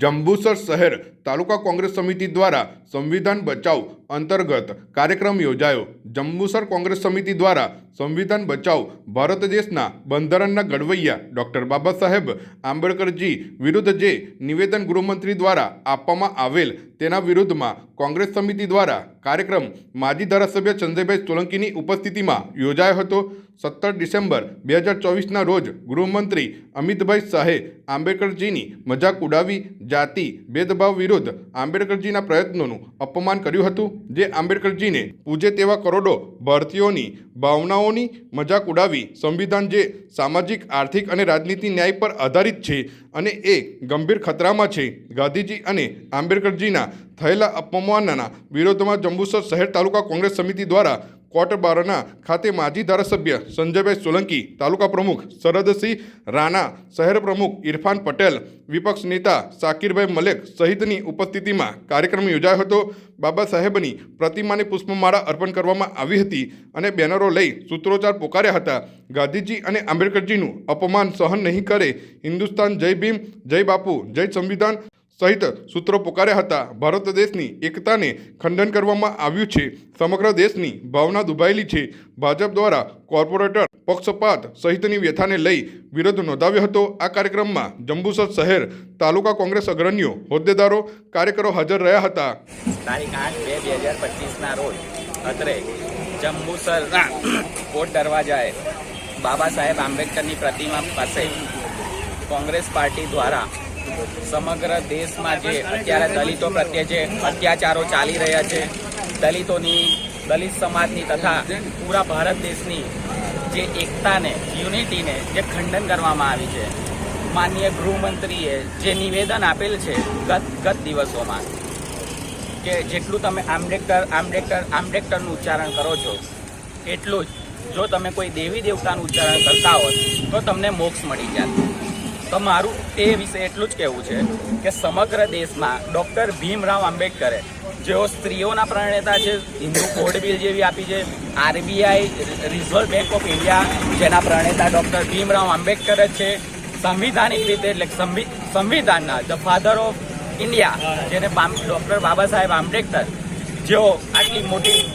જંબુસર શહેર તાલુકા કોંગ્રેસ સમિતિ દ્વારા સંવિધાન બચાવ અંતર્ગત કાર્યક્રમ યોજાયો. જંબુસર કોંગ્રેસ સમિતિ દ્વારા સંવિધાન બચાવ ભારત દેશના બંધારણના ઘડવૈયા ડૉક્ટર બાબા સાહેબ આંબેડકરજી વિરુદ્ધ જે નિવેદન ગૃહમંત્રી દ્વારા આપવામાં આવેલ તેના વિરુદ્ધમાં કોંગ્રેસ સમિતિ દ્વારા કાર્યક્રમ માજી ધારાસભ્ય ચંદ્રભાઈ સોલંકીની ઉપસ્થિતિમાં યોજાયો હતો. સત્તર ડિસેમ્બર બે હજાર ચોવીસના રોજ ગૃહમંત્રી અમિતભાઈ શાહે આંબેડકરજીની મજાક ઉડાવી જાતિ ભેદભાવ વિરુદ્ધ આંબેડકરજીના પ્રયત્નોનું અપમાન કર્યું હતું. જે આંબેડકરજીને પૂજે તેવા કરોડો ભારતીયોની ભાવનાઓની મજાક ઉડાવી સંવિધાન જે સામાજિક, આર્થિક અને રાજનીતિ ન્યાય પર આધારિત છે અને એ ગંભીર ખતરામાં છે. ગાંધીજી અને આંબેડકરજીના થયેલા અપમાનના વિરોધમાં જંબુસર શહેર તાલુકા કોંગ્રેસ સમિતિ દ્વારા કોટબારના ખાતે માજી ધારાસભ્ય સંજયભાઈ સોલંકી, તાલુકા પ્રમુખ શરદસિંહ રાણા, શહેર પ્રમુખ ઇરફાન પટેલ, વિપક્ષ નેતા શાકીરભાઈ મલેક સહિતની ઉપસ્થિતિમાં કાર્યક્રમ યોજાયો હતો. બાબા સાહેબની પ્રતિમાને પુષ્પમાળા અર્પણ કરવામાં આવી હતી અને બેનરો લઈ સૂત્રોચ્ચાર પોકાર્યા હતા. ગાંધીજી અને આંબેડકરજીનું અપમાન સહન નહીં કરે. હિન્દુસ્તાન જય ભીમ, જય બાપુ, જય સંવિધાન સહિત સૂત્રો પોકાર્યા હતા. ભારત દેશની એકતાને ખંડન કરવામાં આવ્યું છે. સમગ્ર દેશની ભાવના દુભાયેલી છે. ભાજપ દ્વારા કોર્પોરેટર પક્ષપાત સહિતની વ્યથાને લઈ વિરોધ નોંધાવ્યો હતો. આ કાર્યક્રમમાં જંબુસર શહેર, તાલુકા કોંગ્રેસ અગ્રણીઓ, હોદ્દેદારો, કાર્યકરો હાજર રહ્યા હતા. તારીખ આઠ બે બે હજાર પચીસના રોજ અત્રે જંબુસર કોટ દરવાજાએ બાબા સાહેબ આંબેડકરની પ્રતિમા પાસે કોંગ્રેસ પાર્ટી દ્વારા સમગ્ર દેશમાં જે અત્યારે દલિતો પ્રત્યે જે અત્યાચારો ચાલી રહ્યા છે, દલિતોની, દલિત સમાજની તથા પૂરા ભારત દેશની જે એકતાને, યુનિટીને જે ખંડન કરવામાં આવી છે. માનનીય ગૃહમંત્રીએ જે નિવેદન આપેલ છે ગત ગત દિવસોમાં, કે જેટલું તમે આંબેડકર આંબેડકર, આંબેડકરનું ઉચ્ચારણ કરો છો, એટલું જ. જો તમે કોઈ દેવી દેવતાનું ઉચ્ચારણ કરતા હોત, તો તમને મોક્ષ મળી જાત તો મારું તે વિશે એટલું જ કહેવું છે કે સમગ્ર દેશમાં ડૉક્ટર ભીમરાવ આંબેડકરે જેઓ સ્ત્રીઓના પ્રણેતા છે, હિન્દુ કોડ બિલ જેવી આપી છે, RBI Reserve Bank of India જેના પ્રણેતા ડૉક્ટર ભીમરાવ આંબેડકર જ છે, સંવિધાનિક રીતે એટલે સંવિ- સંવિધાનના ધ ફાધર ઓફ ઇન્ડિયા જેને ડૉક્ટર બાબા સાહેબ આંબેડકર જેઓ આટલી મોટી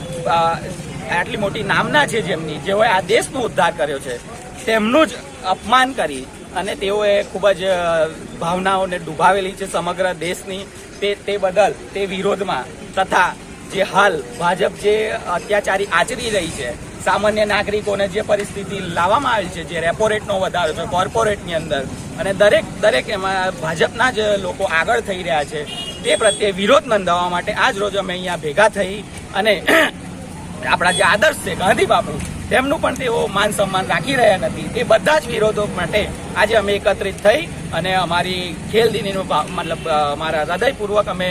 આટલી મોટી નામના છે જેમની, જેઓએ આ દેશનો ઉદ્ધાર કર્યો છે, તેમનું જ અપમાન કરી અને તેઓએ ખૂબ જ ભાવનાઓને ડૂબાવેલી છે સમગ્ર દેશની. તે તે બદલ, તે વિરોધમાં તથા જે હાલ ભાજપ જે અત્યાચારી આચરી રહી છે, સામાન્ય નાગરિકોને જે પરિસ્થિતિ લાવવામાં આવી છે, જે રેપો રેટનો વધારો છે, કોર્પોરેટની અંદર, અને દરેક દરેક એમાં ભાજપના જ લોકો આગળ થઈ રહ્યા છે, તે પ્રત્યે વિરોધ નોંધાવવા માટે આજ રોજ અમે અહીંયા ભેગા થઈ અને આપણા જે આદર્શ છે ગાંધી બાપુ તેમનું પણ તેઓ માન સન્માન રાખી રહ્યા નથી. તે બધા જ વિરોધો માટે આજે અમે એકત્રિત થઈ અને અમારી ખેલ દિનીનો મતલબ અમારા હૃદયપૂર્વક અમે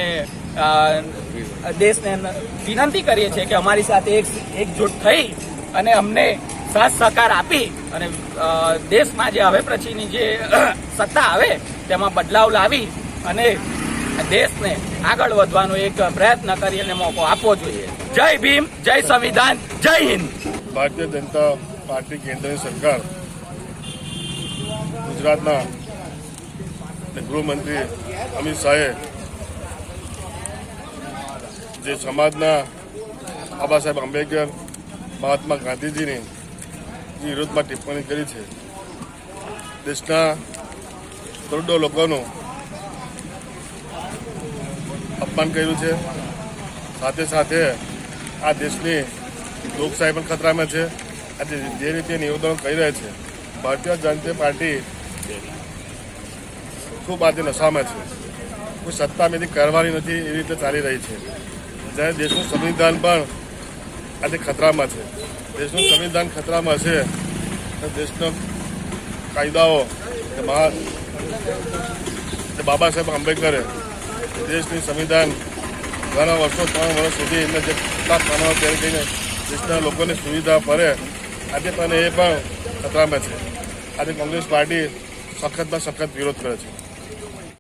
દેશને વિનંતી કરીએ છીએ કે અમારી સાથે એક, એકજૂટ થઈ અને અમને સાથ સહકાર આપી અને દેશમાં જે હવે પછીની જે સત્તા આવે તેમાં બદલાવ લાવી અને દેશને આગળ વધવાનો એક પ્રયત્ન કરી અને મોકો આપવો જોઈએ. જય ભીમ, જય સંવિધાન, જય હિન્દ. ભારતીય જનતા પાર્ટી કેન્દ્રની સરકાર ગુજરાતના ગૃહમંત્રી અમિત શાહે જે સમાજના બાબા સાહેબ આંબેડકર, મહાત્મા ગાંધીજીની વિરોધમાં ટિપ્પણી કરી છે, દેશના કરોડો લોકોનું અપમાન કર્યું છે. સાથે સાથે આ દેશની લોકશાહી પણ ખતરામાં છે. આજે જે રીતે નિવેદનો કહી રહ્યા છે, ભારતીય જનતા પાર્ટી ખૂબ આજે નશામાં છે. કોઈ સત્તા મેથી કરવાની નથી, એવી રીતે ચાલી રહી છે. જ્યારે દેશનું સંવિધાન પણ આજે ખતરામાં છે. દેશનું સંવિધાન ખતરામાં છે દેશનો કાયદાઓ મહા બાબા સાહેબ આંબેડકરે દેશની સંવિધાન ઘણા વર્ષો, ત્રણ વર્ષ સુધી એમને જે કેટલાક બનાવ ત્યારે કહીને દેશના લોકોને સુવિધા પડે આજે પણ એ પણ ખતરામાં છે. આજે કોંગ્રેસ પાર્ટી સખતમાં સખત વિરોધ કરે છે.